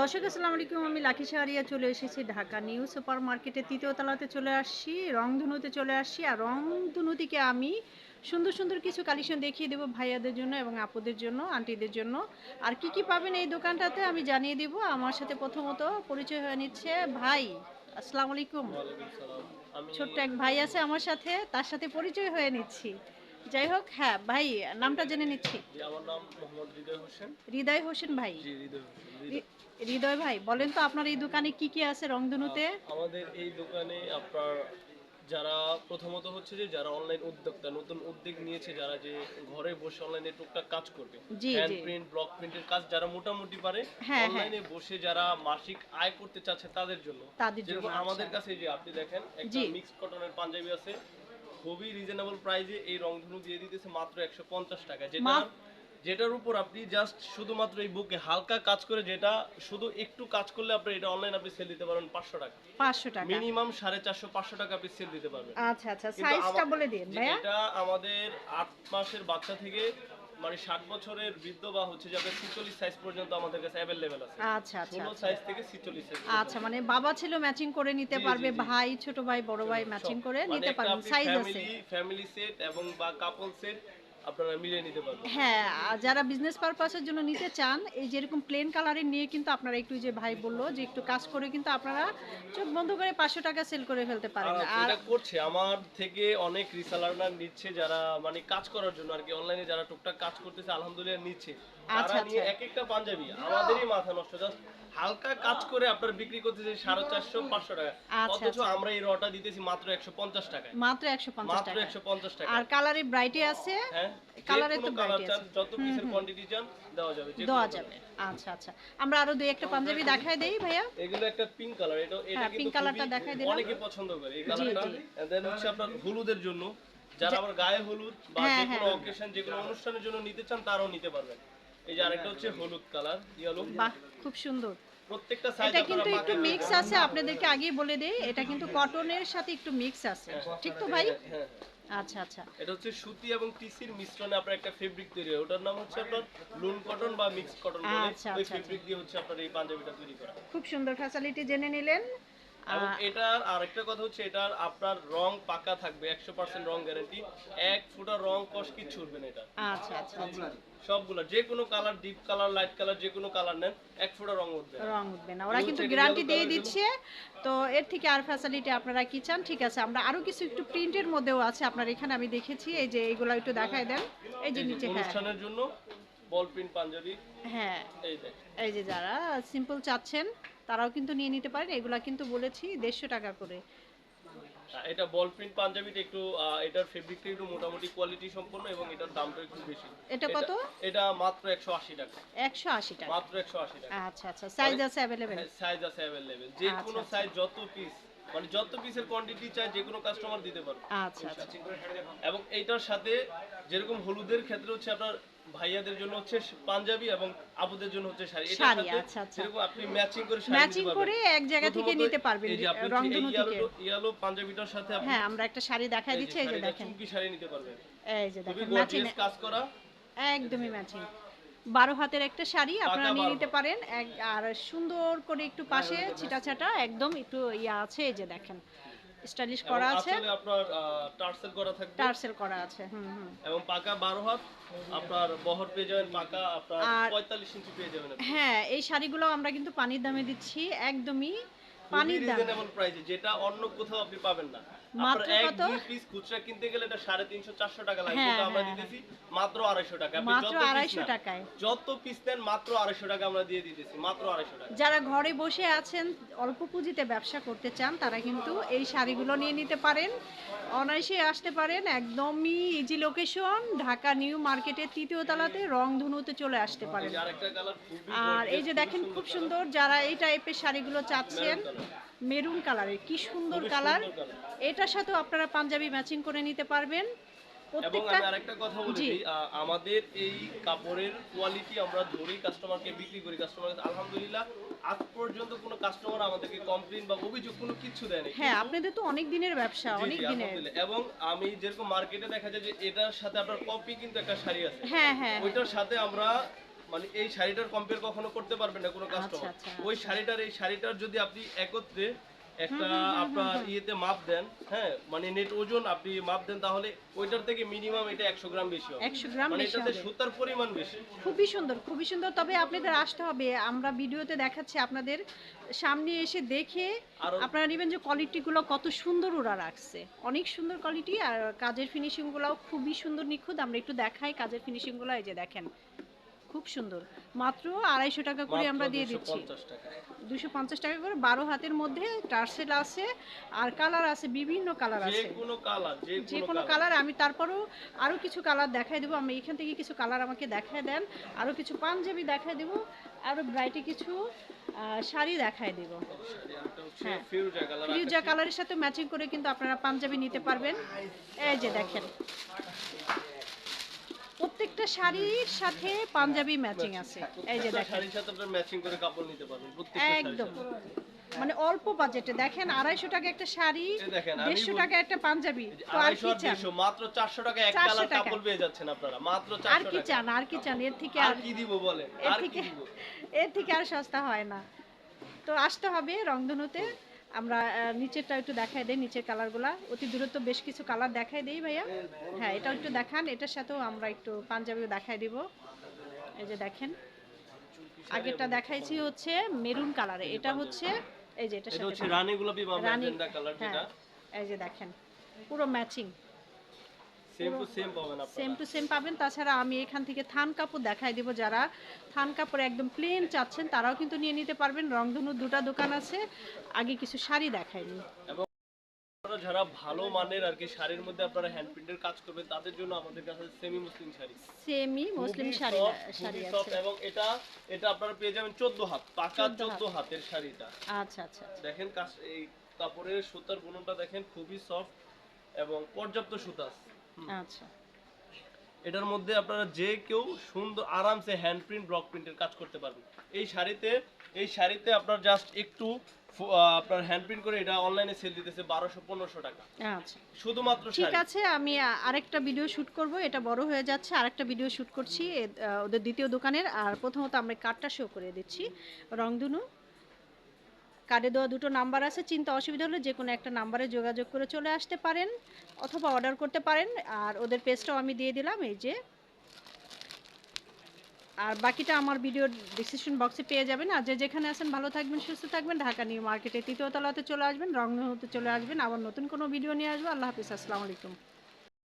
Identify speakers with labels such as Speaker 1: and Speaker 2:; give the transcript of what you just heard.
Speaker 1: দর্শক আসসালামু আলাইকুম। আমি লাকি শাহরিয়া চলে এসেছি ঢাকা নিউ সুপার মার্কেটে তৃতীয় তলাতে চলে আসছি রংধনুতে চলে আসছি। আর রংধনু থেকে আমি সুন্দর সুন্দর কিছু কালেকশন দেখিয়ে দেবো ভাইয়াদের জন্য এবং আপুদের জন্য আন্টিদের জন্য। আর কি কি পাবেন এই দোকানটাতে আমি জানিয়ে দিব। আমার সাথে প্রথমত পরিচয় হয়ে নিচ্ছে ভাই। আসসালামু আলাইকুম। ছোট্ট এক ভাই আছে আমার সাথে তার সাথে পরিচয় হয়ে নিচ্ছি। যাই হোক হ্যাঁ ভাই নামটা জেনে নিচ্ছি
Speaker 2: আমার নাম মোহাম্মদ হৃদয় হোসেন
Speaker 1: হৃদয় হোসেন ভাই
Speaker 2: জি হৃদয় হৃদয়।
Speaker 1: ভাই বলেন তো আপনার এই দোকানে কি কি আছে রংধনুতে
Speaker 2: আমাদের এই দোকানে আপনার যারা প্রথমত হচ্ছে যে যারা অনলাইন উদ্যোক্তা নতুন উদ্যোগ নিয়েছে যারা যে ঘরে বসে অনলাইনে টুকটাক কাজ করবে হ্যান্ড। প্রিন্ট ব্লক প্রিন্টের কাজ যারা মোটামুটি পারে
Speaker 1: হ্যাঁ।
Speaker 2: অনলাইনে বসে যারা মাসিক আয় করতে চাচ্ছে তাদের জন্য যেরকম
Speaker 1: আচ্ছা।
Speaker 2: আমাদের কাছে এই যে আপনি দেখেন একটা। মিক্স কটনের পাঞ্জাবি আছে খুবই রিজনেবল প্রাইসে এই রংধনু দিয়ে দিতেছে মাত্র একশো পঞ্চাশ টাকা। যেটা যেটার উপর আপনি জাস্ট শুধুমাত্র এই বুকে হালকা কাজ করে যেটা শুধু একটু কাজ করলে আপনি এটা অনলাইন আপনি সেল দিতে পারবেন পাঁচশো টাকা।
Speaker 1: পাঁচশো টাকা।
Speaker 2: মিনিমাম সাড়ে চারশো পাঁচশো টাকা আপনি সেল দিতে পারবেন।
Speaker 1: আচ্ছা আচ্ছা সাইজটা বলে দিন ভাইয়া।
Speaker 2: এটা আমাদের আট মাসের বাচ্চা থেকে মানে ষাট বছরের বৃদ্ধ বা হচ্ছে যাদের 46 সাইজ পর্যন্ত আমাদের কাছে অ্যাভেলেবেল আছে।
Speaker 1: আচ্ছা আচ্ছা
Speaker 2: ষোলো
Speaker 1: আচ্ছা।
Speaker 2: সাইজ থেকে ছিচল্লিশ সাইজ
Speaker 1: আচ্ছা মানে বাবা ছিল ম্যাচিং করে নিতে পারবে ভাই ছোট ভাই বড় ভাই ম্যাচিং করে
Speaker 2: মানে
Speaker 1: নিতে পারবে সাইজ আছে।
Speaker 2: ফ্যামিলি সেট এবং বা কাপল সেট আপনারা মিলিয়ে নিতে পারবেন।
Speaker 1: হ্যাঁ যারা বিজনেস পারপাসের জন্য নিতে চান এই যেরকম প্লেন কালারের নিয়ে কিন্তু আপনারা একটু যে ভাই বলল যে একটু কাজ করে কিন্তু আপনারা চোখ বন্ধ করে পাঁচশো টাকা সেল করে ফেলতে পারেন।
Speaker 2: আর
Speaker 1: আর
Speaker 2: এটা করছে। আমার থেকে অনেক রিসালাররা নিচ্ছে যারা মানে কাজ করার জন্য আর কি। অনলাইনে যারা টুকটাক কাজ করতেছে আলহামদুলিল্লাহ নিচ্ছে।
Speaker 1: আচ্ছা,
Speaker 2: নিয়ে
Speaker 1: আচ্ছা।
Speaker 2: এক একটা পাঞ্জাবি আমাদেরই মাথা নষ্ট জাস্ট হালকা কাজ করে আপনার বিক্রি করতেছে সাড়ে চারশো পাঁচশো টাকা।
Speaker 1: আচ্ছা,
Speaker 2: অথচ
Speaker 1: আচ্ছা।
Speaker 2: আমরা এই রটা দিতেছি মাত্র একশো পঞ্চাশ টাকায়।
Speaker 1: মাত্র একশো পঞ্চাশ
Speaker 2: মাত্র একশো পঞ্চাশ টাকা
Speaker 1: আর কালারে ব্রাইটে আছে?
Speaker 2: হ্যাঁ
Speaker 1: তো
Speaker 2: কালার
Speaker 1: আছে।
Speaker 2: যত পিসের কোয়ান্টিটি চান দেওয়া যাবে
Speaker 1: দেওয়া যাবে। আচ্ছা আচ্ছা। আমরা আরও দুই একটা পাঞ্জাবি দেখাই দেই ভাইয়া।
Speaker 2: এগুলো একটা পিঙ্ক কালার এটা এটা
Speaker 1: হ্যাঁ,
Speaker 2: কিন্তু
Speaker 1: pink দেখাই দিলাম।
Speaker 2: অনেকে পছন্দ করে এই কালারটা এন্ড দেন হচ্ছে আপনার হলুদের জন্য যারা আবার গায়ে হলুদ বা
Speaker 1: হ্যাঁ,
Speaker 2: যে কোনো
Speaker 1: হ্যাঁ।
Speaker 2: অকেশন যে কোনো অনুষ্ঠানের জন্য নিতে চান তারাও নিতে পারবেন। এই যে আরেকটা হচ্ছে হলুদ কালার ইয়েলো
Speaker 1: বাহ খুব সুন্দর।
Speaker 2: প্রত্যেকটা সাইজ
Speaker 1: এটা কিন্তু একটু মিক্স আছে আপনাদেরকে আগেই বলে দেই এটা কিন্তু কটনের সাথে একটু মিক্স আছে। ঠিক তো ভাই?
Speaker 2: হ্যাঁ
Speaker 1: আচ্ছা আচ্ছা।
Speaker 2: এটা হচ্ছে সুতি এবং টিসির মিশ্রণে আপনার একটা ফেব্রিক তৈরি হয়। ওটার নাম হচ্ছে আপনার লুন কটন বা মিক্স কটন বলে।
Speaker 1: আচ্ছা,
Speaker 2: ওই
Speaker 1: আচ্ছা,
Speaker 2: ফেব্রিক দিয়ে হচ্ছে আপনার এই পাঞ্জাবিটা তৈরি করা।
Speaker 1: খুব সুন্দর ফ্যাসিলিটি জেনে নিলেন।
Speaker 2: এবং এটার আরেকটা কথা হচ্ছে এটার আপনার রং পাকা থাকবে একশো পার্সেন্ট রং গ্যারান্টি এক ফুটা রং কষ কিচ্ছু উঠবে না এটা।
Speaker 1: আচ্ছা আচ্ছা আচ্ছা।
Speaker 2: সবগুলো যে কোনো colour deep colour light colour যে কোনো কালার নেন এক ফোঁটা রং উঠবে
Speaker 1: রং উঠবে না। ওরা কিন্তু গ্যারান্টি দিয়ে দিচ্ছে। তো এর থেকে আর ফ্যাসিলিটি আপনারা কি চান? ঠিক আছে আমরা আরও কিছু একটু প্রিন্টের মধ্যেও আছে। আপনার এখানে আমি দেখেছি এই যে এইগুলো একটু দেখায় দেন। এই যে নিচে হ্যাঁ।
Speaker 2: অনুষ্ঠানের জন্য বল পাঞ্জাবি
Speaker 1: হ্যাঁ।
Speaker 2: এই দেখ
Speaker 1: এই যে যারা সিম্পল চাচ্ছেন তারাও কিন্তু নিয়ে নিতে পারেন। এগুলা কিন্তু বলেছি দেড়শো টাকা করে।
Speaker 2: এটা বল প্রিন্ট পাঞ্জাবিটা একটু এটার ফেব্রিকটা একটু মোটামুটি কোয়ালিটি সম্পন্ন এবং এটার দামটা একটু বেশি।
Speaker 1: এটা কত?
Speaker 2: এটা মাত্র একশো আশি টাকা।
Speaker 1: একশো আশি টাকা।
Speaker 2: মাত্র একশো আশি টাকা।
Speaker 1: আচ্ছা আচ্ছা সাইজ আছে অ্যাভেলেবেল
Speaker 2: সাইজ আছে অ্যাভেলেবেল যে
Speaker 1: আচ্ছা,
Speaker 2: কোনো
Speaker 1: আচ্ছা।
Speaker 2: সাইজ যত পিস মানে যত পিসের কোয়ান্টিটি চাই যে কোনো কাস্টমার দিতে পারবে।
Speaker 1: আচ্ছা আচ্ছা।
Speaker 2: এবং এইটার সাথে যেরকম হলুদের ক্ষেত্রে হচ্ছে আপনার ভাইয়াদের জন্য হচ্ছে পাঞ্জাবি এবং আপুদের জন্য হচ্ছে শাড়ি।
Speaker 1: শাড়ি,
Speaker 2: সাথে
Speaker 1: আচ্ছা, আচ্ছা।
Speaker 2: যেরকম আপনি ম্যাচিং করে শাড়ি
Speaker 1: ম্যাচিং করে এক জায়গা থেকে নিতে পারবেন রংধনু থেকে।
Speaker 2: ইয়েলো পাঞ্জাবিটার সাথে আপনি
Speaker 1: হ্যাঁ আমরা একটা শাড়ি দেখাই দিচ্ছি এই যে দেখেন।
Speaker 2: চুমকি শাড়ি নিতে পারবেন।
Speaker 1: এই যে দেখেন ম্যাচিং
Speaker 2: কাজ করা।
Speaker 1: একদমই ম্যাচিং বারো হাতের একটা শাড়ি আপনারা নিয়ে নিতে পারেন। আর সুন্দর করে একটু পাশে ছিটা ছাটা একদম একটু ইয়া আছে এই যে দেখেন। স্টাইলিশ
Speaker 2: এবং
Speaker 1: করা আছে।
Speaker 2: আসলে আপনার টার্সেল করা থাকবে।
Speaker 1: টার্সেল করা আছে হুম হুম।
Speaker 2: এবং পাকা বারো হাত আপনার বহর পেয়ে যাবেন পাকা আপনার
Speaker 1: আর-
Speaker 2: পঁয়তাল্লিশ ইঞ্চি পেয়ে যাবেন
Speaker 1: হ্যাঁ এই শাড়িগুলো আমরা কিন্তু পানির দামে দিচ্ছি একদমই পানির দামে।
Speaker 2: রিজনেবল প্রাইসে যেটা অন্য কোথাও আপনি পাবেন না।
Speaker 1: মাত্র কত?
Speaker 2: পিস খুচরা কিনতে গেলে এটা সাড়ে তিনশো চারশো টাকা লাগে
Speaker 1: হ্যাঁ,
Speaker 2: কিন্তু আমরা
Speaker 1: হ্যাঁ,
Speaker 2: দিতেছি মাত্র আড়াইশো টাকা।
Speaker 1: মাত্র
Speaker 2: যত piece
Speaker 1: আড়াইশো
Speaker 2: নেন,
Speaker 1: টাকায়।
Speaker 2: যত পিস নেন মাত্র আড়াইশো টাকা আমরা দিয়ে দিতেছি। মাত্র আড়াইশো টাকা।
Speaker 1: যারা ঘরে বসে আছেন অল্প পুঁজিতে ব্যবসা করতে চান তারা কিন্তু এই শাড়িগুলো নিয়ে নিতে পারেন। অনায়াসে আসতে পারেন একদমই ইজি লোকেশন ঢাকা নিউ মার্কেটের তৃতীয় তলাতে রংধনুতে চলে আসতে পারেন। আর এই যে দেখেন খুব সুন্দর যারা এই টাইপের শাড়িগুলো চাচ্ছেন। মেরুন কালারের। কি সুন্দর কালার। এটার সাথেও আপনারা পাঞ্জাবি ম্যাচিং করে নিতে পারবেন।
Speaker 2: এবং আমি আরেকটা কথা বলে
Speaker 1: জি।
Speaker 2: দিই আহ, আমাদের এই কাপড়ের কোয়ালিটি আমরা ধরেই কাস্টমারকে বিক্রি করি। কাস্টমার আলহামদুলিল্লাহ আজ পর্যন্ত কোনো কাস্টমার আমাদেরকে কমপ্লেইন বা অভিযোগ কোনো কিছু দেয়নি।
Speaker 1: হ্যাঁ আপনাদের তো অনেক দিনের ব্যবসা অনেক দিনের।
Speaker 2: এবং আমি যেরকম মার্কেটে দেখা যায় যে এটার সাথে আপনার কপি কিন্তু একটা শাড়ি আছে।
Speaker 1: হ্যাঁ হ্যাঁ।
Speaker 2: ওইটার সাথে আমরা মানে এই শাড়িটার কম্পেয়ার কখনো করতে পারবেন না কোনো কাস্টমার
Speaker 1: আচ্ছা,
Speaker 2: ওই শাড়িটার এই শাড়িটার যদি আপনি একত্রে একটা আপনার ইয়েতে মাপ দেন হ্যাঁ মানে নেট ওজন আপনি মাপ দেন তাহলে ওইটার থেকে মিনিমাম এটা একশো গ্রাম বেশি হবে।
Speaker 1: একশো গ্রাম
Speaker 2: মানে এটাতে সুতার পরিমাণ বেশি।
Speaker 1: খুবই সুন্দর খুবই সুন্দর। তবে আপনাদের আসতে হবে আমরা ভিডিওতে দেখাচ্ছি আপনাদের সামনে এসে দেখে আপনারা নেবেন যে কোয়ালিটিগুলো কত সুন্দর ওরা রাখছে। অনেক সুন্দর কোয়ালিটি আর কাজের ফিনিশিং ফিনিশিংগুলোও খুবই সুন্দর নিখুঁত। আমরা একটু দেখাই কাজের ফিনিশিংগুলো এই যে দেখেন। খুব সুন্দর। মাত্র আড়াইশো টাকা করে আমরা দিয়ে দিচ্ছি। দুশো পঞ্চাশ টাকা। করে বারো হাতের মধ্যে টার্সেল আছে আর কালার আছে বিভিন্ন কালার আছে।
Speaker 2: যে কোনো কালার।
Speaker 1: আমি তারপরেও আরও কিছু কালার দেখাই দেবো। আমি এখান থেকে কিছু কালার আমাকে দেখায় দেন। আরও কিছু পাঞ্জাবি দেখায় দেবো। আরও ব্রাইটে কিছু শাড়ি দেখায় দেব। হ্যাঁ। ফিউজা কালারের সাথে ম্যাচিং করে কিন্তু আপনারা পাঞ্জাবি নিতে পারবেন। এই যে দেখেন। শাড়ির সাথে পাঞ্জাবি ম্যাচিং আছে। এই যে দেখেন।
Speaker 2: শাড়ির সাথে আপনার ম্যাচিং করে কাপড় নিতে পারবেন প্রত্যেকটা
Speaker 1: একদম। মানে অল্প বাজেটে দেখেন আড়াইশো টাকা একটা শাড়ি দেড়শো টাকা একটা পাঞ্জাবি।
Speaker 2: আড়াইশো দেড়শো, মাত্র চারশো টাকা এক কালার কাপড় পেয়ে যাচ্ছেন আপনারা মাত্র
Speaker 1: আর কি চান? আর কি চান? এর থেকে
Speaker 2: আর কি দিব বলেন?
Speaker 1: এর থেকে এর থেকে আর সস্তা হয় না। তো আসতে হবে রংধনুতে। আমরা নিচেরটা একটু দেখাই দেই নিচের কালারগুলা। অতি দূরত্ব বেশ কিছু কালার দেখাই দেই ভাইয়া। হ্যাঁ এটাও একটু দেখান এটার সাথেও আমরা একটু পাঞ্জাবিও দেখাই দিব। এই যে দেখেন আগেরটা দেখাইছি হচ্ছে মেরুন কালারে এটা হচ্ছে এই যে
Speaker 2: এটা রানী গোলাপি
Speaker 1: রানী
Speaker 2: কালার
Speaker 1: হ্যাঁ
Speaker 2: যেটা
Speaker 1: এই যে দেখেন পুরো ম্যাচিং।
Speaker 2: সেম টু সেম পাবেন
Speaker 1: তাছাড়া আমি এখান থেকে থান কাপড় দেখাই দিব যারা। থান কাপড় একদম প্লেন চাচ্ছেন তারাও কিন্তু নিয়ে নিতে পারবেন। রংধনুর দুটা দোকান আছে। আগে কিছু শাড়ি দেখাইনি।
Speaker 2: যারা ভালো মানের আর কি শাড়ির মধ্যে আপনারা হ্যান্ড প্রিন্টের কাজ করবেন তাদের জন্য আমাদের কাছে semi Muslim sari.
Speaker 1: Semi Muslim sari sari আছে।
Speaker 2: এবং এটা এটা আপনারা পেয়ে যাবেন 14 হাত পাকা
Speaker 1: 14
Speaker 2: হাতের শাড়িটা।
Speaker 1: আচ্ছা আচ্ছা আচ্ছা।
Speaker 2: দেখেন এই কাপড়ের সুতার গুণটা দেখেন খুবই সফট এবং পর্যাপ্ত সুতা আছে।
Speaker 1: আচ্ছা।
Speaker 2: এটার মধ্যে আপনারা যে কেউ সুন্দর আরামসে হ্যান্ড প্রিন্ট ব্লক প্রিন্টের কাজ করতে পারবেন। এই শাড়িতে এই শাড়িতে আপনার জাস্ট একটু আপনার হ্যান্ড প্রিন্ট করে এটা অনলাইনে সেল দিতেছে বারোশো পনেরোশো টাকা।
Speaker 1: আচ্ছা।
Speaker 2: শুধুমাত্র
Speaker 1: ঠিক আছে আমি আরেকটা ভিডিও শুট করব এটা বড় হয়ে যাচ্ছে। আরেকটা ভিডিও শুট করছি ওদের দ্বিতীয় দোকানের। আর প্রথমত আমরা কার্ডটা শো করে দিচ্ছি। রংধনু কার্ডে দেওয়া দুটো নাম্বার আছে, চিন্তা অসুবিধা হলে যে কোনো একটা নাম্বারে যোগাযোগ করে চলে আসতে পারেন অথবা অর্ডার করতে পারেন। আর ওদের পেজটাও আমি দিয়ে দিলাম, এই যে। আর বাকিটা আমার ভিডিওর ডিসক্রিপশন বক্সে পেয়ে যাবেন। আর যে যেখানে আছেন ভালো থাকবেন, সুস্থ থাকবেন। ঢাকা নিউ মার্কেটে তৃতীয় তলাতে চলে আসবেন রংধনুতে চলে আসবেন। আবার নতুন কোনো ভিডিও নিয়ে আসব। আল্লাহ হাফিজ, আসসালামু আলাইকুম।